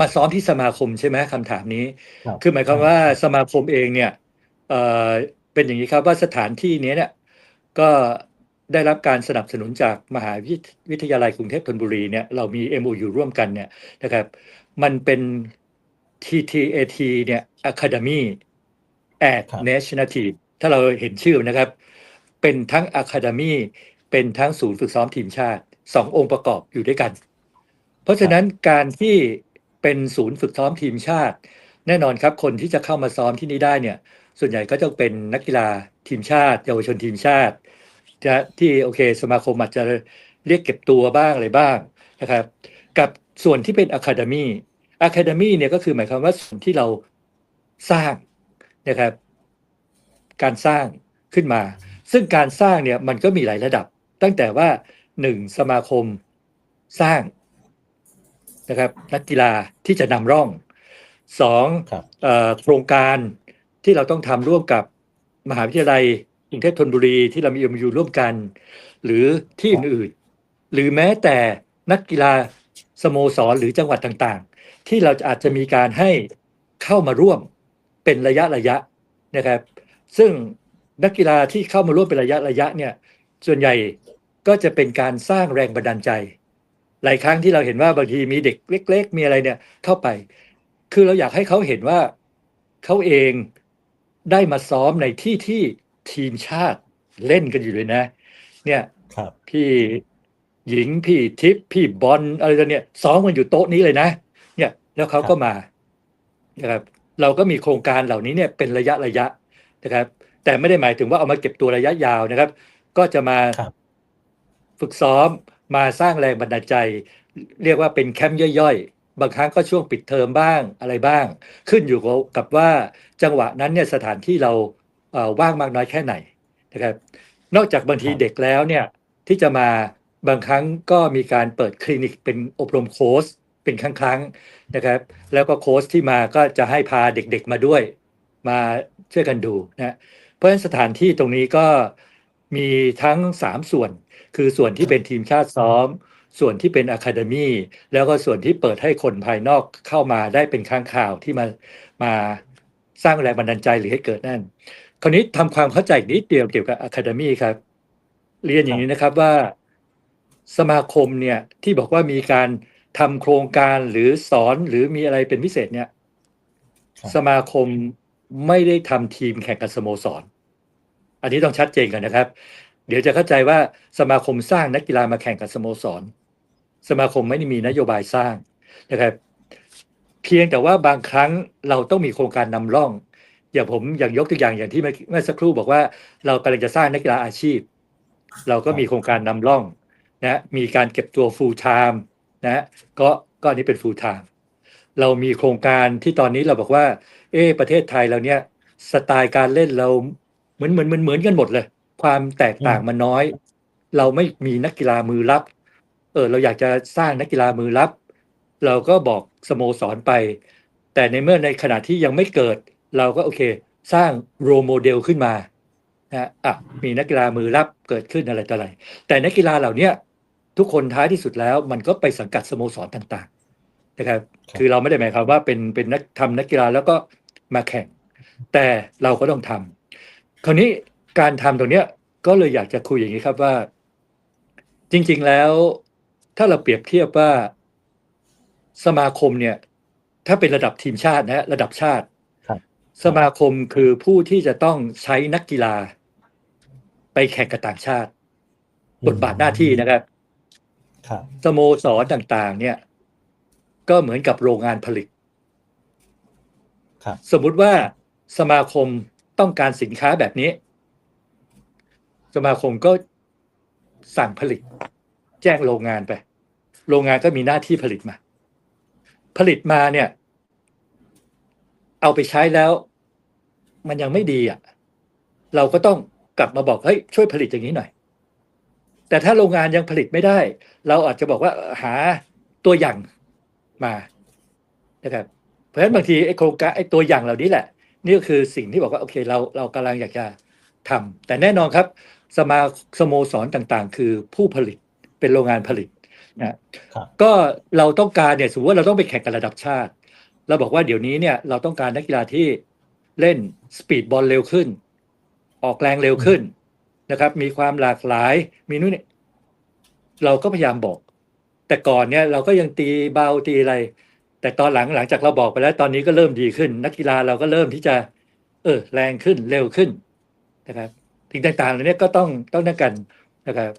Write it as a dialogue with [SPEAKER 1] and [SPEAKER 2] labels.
[SPEAKER 1] มาซ้อมที่สมาคมใช่ไหมคำถามนี้
[SPEAKER 2] ครับ
[SPEAKER 1] คือหมายความว่าสมาคมเองเนี่ยเอ่อเป็นอย่างนี้ครับว่าสถานที่นี้เนี่ยก็ได้รับการสนับสนุนจากมหาวิทยาลัยกรุงเทพธนบุรีเนี่ยเรามี MOU ร่วมกันเนี่ยนะครับ มันเป็น TTAT เนี่ย Academy at
[SPEAKER 2] ครับ
[SPEAKER 1] Nationality ถ้าเราเห็นชื่อนะครับ เป็นทั้ง Academy เป็นทั้งศูนย์ฝึกซ้อมทีมชาติสององค์ประกอบอยู่ด้วยกัน เพราะฉะนั้นการที่ เป็นศูนย์ฝึกซ้อมทีมชาติ แน่นอนครับคนที่จะเข้ามาซ้อมที่นี่ได้เนี่ยส่วนใหญ่ก็จะเป็นนักกีฬาทีมชาติ เยาวชนทีมชาติจะที่โอเค สมาคมอาจจะเรียกเก็บตัวบ้างอะไรบ้างนะครับกับส่วนที่เป็นอะคาเดมี่อะคาเดมี่เนี่ยก็คือหมายความว่าส่วนที่เราสร้างนะครับ การสร้างขึ้นมา ซึ่งการสร้างเนี่ยมันก็มีหลายระดับ ตั้งแต่ว่าหนึ่งสมาคมสร้าง นะครับนักกีฬาที่จะนำร่องสอง
[SPEAKER 2] ครับ
[SPEAKER 1] เอ่อโครงการที่เราต้องทำร่วมกับมหาวิทยาลัยกรุงเทพธนบุรีที่เรามี MOU ร่วมกัน หรือที่อื่นๆหรือแม้แต่นักกีฬาสโมสรหรือจังหวัดต่างๆ ที่เราอาจจะมีการให้เข้ามาร่วมเป็นระยะระยะนะครับ ซึ่งนักกีฬาที่เข้ามาร่วมเป็นระยะระยะเนี่ยส่วนใหญ่ก็จะเป็นการสร้างแรงบันดาลใจ หลายครั้งที่เราเห็นว่าบางทีมีเด็กเล็ก ๆ มีอะไรเนี่ย เข้าไป คือเราอยากให้เขาเห็นว่าเขาเองได้มาซ้อมในที่ที่ทีมชาติเล่นกันอยู่เลยนะ เนี่ย
[SPEAKER 2] ครับ
[SPEAKER 1] พี่หญิงพี่ทิพย์พี่บอลอะไรกันเนี่ยซ้อมกันอยู่โต๊ะนี้เลยนะ เนี่ย แล้วเขาก็มานะครับเราก็มีโครงการเหล่านี้เนี่ยเป็นระยะระยะนะครับ แต่ไม่ได้หมายถึงว่าเอามาเก็บตัวระยะยาวนะครับ ก็จะมา
[SPEAKER 2] ครับ
[SPEAKER 1] ฝึกซ้อม มาสร้างแรงบันดาลใจ เรียกว่าเป็นแคมป์ย่อยๆ บางครั้งก็ช่วงปิดเทอมบ้างอะไรบ้าง ขึ้นอยู่กับว่าจังหวะนั้นเนี่ยสถานที่เราเอ่อว่างมากน้อยแค่ไหนนะครับนอกจากบางที
[SPEAKER 2] ครับ
[SPEAKER 1] เด็กแล้วเนี่ยที่จะมาบางครั้งก็มีการเปิดคลินิกเป็นอบรมโค้ชเป็นครั้งๆนะครับ แล้วก็โค้ชที่มาก็จะให้พาเด็กๆมาด้วย มาช่วยกันดูนะเพราะฉะนั้นสถานที่ตรงนี้ก็ มีทั้ง 3 ส่วน คือส่วนที่เป็นทีมชาติซ้อม ส่วนที่เป็นอะคาเดมีแล้วก็ส่วนที่เปิดให้คนภายนอกเข้ามาได้เป็นครั้งข่าวที่มามาสร้างแรงบันดาลใจหรือให้เกิดนั่น คราวนี้ทำความเข้าใจนิดเดียวเกี่ยวกับอะคาเดมีครับ เรียนอย่างนี้นะครับว่าสมาคมเนี่ยที่บอกว่ามีการทำโครงการหรือสอนหรือมีอะไรเป็นพิเศษเนี่ย
[SPEAKER 2] ครับ
[SPEAKER 1] สมาคมไม่ได้ทำทีมแข่งกับสโมสร อันนี้ต้องชัดเจนกันนะครับ เดี๋ยวจะเข้าใจว่าสมาคมสร้างนักกีฬามาแข่งกับสโมสร สมาคมไม่ได้มีนโยบายสร้างนะครับเพียงแต่ว่าบางครั้งเราต้องมีโครงการนำร่อง อย่างผมอย่างยกตัวอย่างอย่างที่เมื่อสักครู่บอกว่าเรากำลังจะสร้างนักกีฬาอาชีพ เราก็มีโครงการนำร่องนะมีการเก็บตัว full time นะก็ก็อันนี้เป็น full time เรามีโครงการที่ตอนนี้เราบอกว่า เออประเทศไทยเราเนี่ยสไตล์การเล่นเรา มือนเหมือนเหมือนเหมือนกันหมดเลย ความแตกต่างมันน้อย เราไม่มีนักกีฬามือรับ เออเราอยากจะสร้างนักกีฬามือรับ เราก็บอกสโมสรไป แต่ในเมื่อในขณะที่ยังไม่เกิด เราก็โอเค สร้างโรโมเดลขึ้นมานะอะมีนักกีฬามือรับเกิดขึ้นอะไรต่ออะไร แต่นักกีฬาเหล่าเนี้ยทุกคนท้ายที่สุดแล้วมันก็ไปสังกัดสโมสรต่างๆนะครับ
[SPEAKER 2] ครับ
[SPEAKER 1] คือเราไม่ได้หมายความว่าเป็นเป็นนักทำนักกีฬาแล้วก็มาแข่ง แต่เราก็ต้องทำ คราวนี้การทำตรงเนี้ยก็เลยอยากจะคุยอย่างนี้ครับว่า จริง ๆแล้ว ถ้าเราเปรียบเทียบว่าสมาคมเนี่ย ถ้าเป็นระดับทีมชาตินะฮะระดับชาติ
[SPEAKER 2] ครับ
[SPEAKER 1] สมาคมคือผู้ที่จะต้องใช้นักกีฬา ไปแข่งกับต่างชาติบทบาทหน้าที่นะครับ
[SPEAKER 2] ครับ
[SPEAKER 1] สโมสรต่างๆ เนี่ย ก็เหมือนกับโรงงานผลิต
[SPEAKER 2] ครับ
[SPEAKER 1] สมมุติว่าสมาคม ต้องการสินค้าแบบนี้ สมาคมก็สั่งผลิต แจ้งโรงงานไป โรงงานก็มีหน้าที่ผลิตมา ผลิตมาเนี่ย เอาไปใช้แล้ว มันยังไม่ดีอะ เราก็ต้องกลับมาบอกเฮ้ยช่วยผลิตอย่างนี้หน่อย แต่ถ้าโรงงานยังผลิตไม่ได้ เราอาจจะบอกว่าหาตัวอย่างมานะครับเพราะฉะนั้นบางทีไอ้โครงการไอ้ตัวอย่างเหล่านี้แหละ นี่ก็คือสิ่งที่บอกว่าโอเคเราเรากำลังอยากจะทำแต่แน่นอนครับ สมาสโมสรต่างๆ คือผู้ผลิตเป็นโรงงานผลิต
[SPEAKER 2] ครับ
[SPEAKER 1] ก็เราต้องการเนี่ยสมมติว่าเราต้องไปแข่งกันระดับชาติ เราบอกว่าเดี๋ยวนี้เนี่ยเราต้องการนักกีฬาที่เล่นสปีดบอลเร็วขึ้น ออกแรงเร็วขึ้นนะครับ มีความหลากหลายมีนู่นนี่เราก็พยายามบอก แต่ก่อนเนี่ยเราก็ยังตีเบาตีอะไร แต่ตอนหลังหลังจากเราบอกไปแล้วตอนนี้ก็เริ่มดีขึ้น นักกีฬาเราก็เริ่มที่จะ เออ แรงขึ้นเร็วขึ้นนะครับสิ่งต่างๆเหล่านี้ก็ต้องต้องนักกันนะครับ